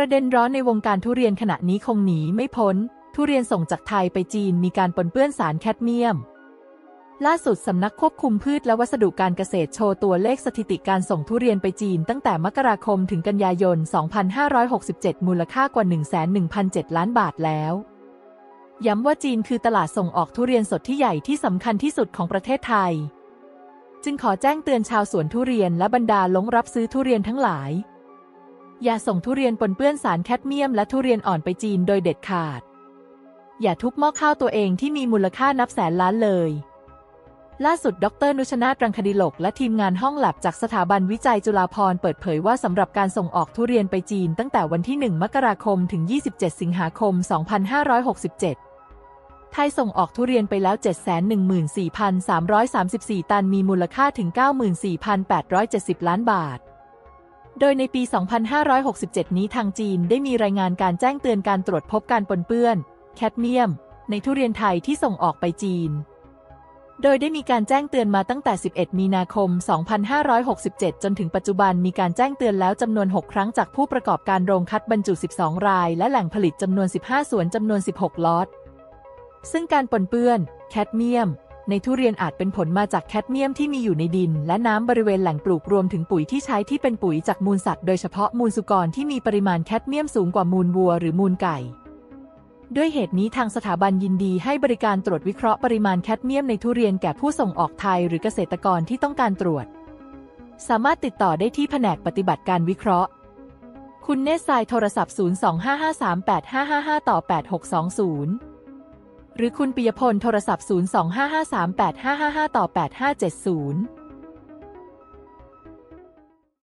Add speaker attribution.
Speaker 1: ประเด็นร้อนในวงการทุเรียนขณะนี้คงหนีไม่พ้น ทุเรียนส่งจากไทยไปจีนมีการปนเปื้อนสารแคดเมียม ล่าสุดสำนักควบคุมพืชและวัสดุการเกษตรโชว์ตัวเลขสถิติการส่งทุเรียนไปจีนตั้งแต่มกราคมถึงกันยายน 2567 มูลค่ากว่า 1,107ล้านบาทแล้วย้ำว่าจีนคือตลาดส่งออกทุเรียนสดที่ใหญ่ที่สำคัญที่สุดของประเทศไทย จึงขอแจ้งเตือนชาวสวนทุเรียนและบรรดาลงรับซื้อทุเรียนทั้งหลาย อย่าส่งทุเรียนปนเปื้อนสารแคดเมียมและทุเรียนอ่อนไปจีนโดยเด็ดขาด อย่าทุบหม้อข้าวตัวเองที่มีมูลค่านับแสนล้านเลย ล่าสุด ดร นุชนาตรังคดิลก และทีมงานห้องแลบจากสถาบันวิจัยจุฬาภรณ์เปิดเผยว่าสำหรับการส่งออกทุเรียนไปจีนตั้งแต่วันที่ 1 มกราคมถึง 27 สิงหาคม 2567ไทยส่งออกทุเรียนไปแล้ว 714,334 ตัน มีมูลค่าถึง 94,870 ล้านบาท โดยในปี 2567 นี้ทางจีนได้มีรายงานการแจ้งเตือนการตรวจพบการปนเปื้อน แคดเมียม ในทุเรียนไทยที่ส่งออกไปจีน โดยได้มีการแจ้งเตือนมาตั้งแต่ 11 มีนาคม 2567 จนถึงปัจจุบันมีการแจ้งเตือนแล้วจำนวน 6 ครั้งจากผู้ประกอบการโรงคัดบรรจุ 12 ราย และแหล่งผลิตจำนวน 15 สวนจำนวน 16 ล็อต ซึ่งการปนเปื้อน แคดเมียม ในทุเรียนอาจเป็นผลมาจากแคดเมียมที่มีอยู่ในดิน และน้ำบริเวณแหล่งปลูกรวมถึงปุ๋ยที่ใช้ที่เป็นปุ๋ยจากมูลสัตว์โดยเฉพาะมูลสุกรที่มีปริมาณแคดเมียมสูงกว่ามูลวัวหรือมูลไก่ ด้วยเหตุนี้ทางสถาบันยินดีให้บริการตรวจวิเคราะห์ปริมาณแคดเมียมในทุเรียนแก่ผู้ส่งออกไทยหรือเกษตรกรที่ต้องการตรวจ สามารถติดต่อได้ที่แผนกปฏิบัติการวิเคราะห์ คุณเนสไซโทรศัพท์ 025538555 ต่อ 8620 หรือคุณปิยพลโทรศัพท์ 025538555 ต่อ 8570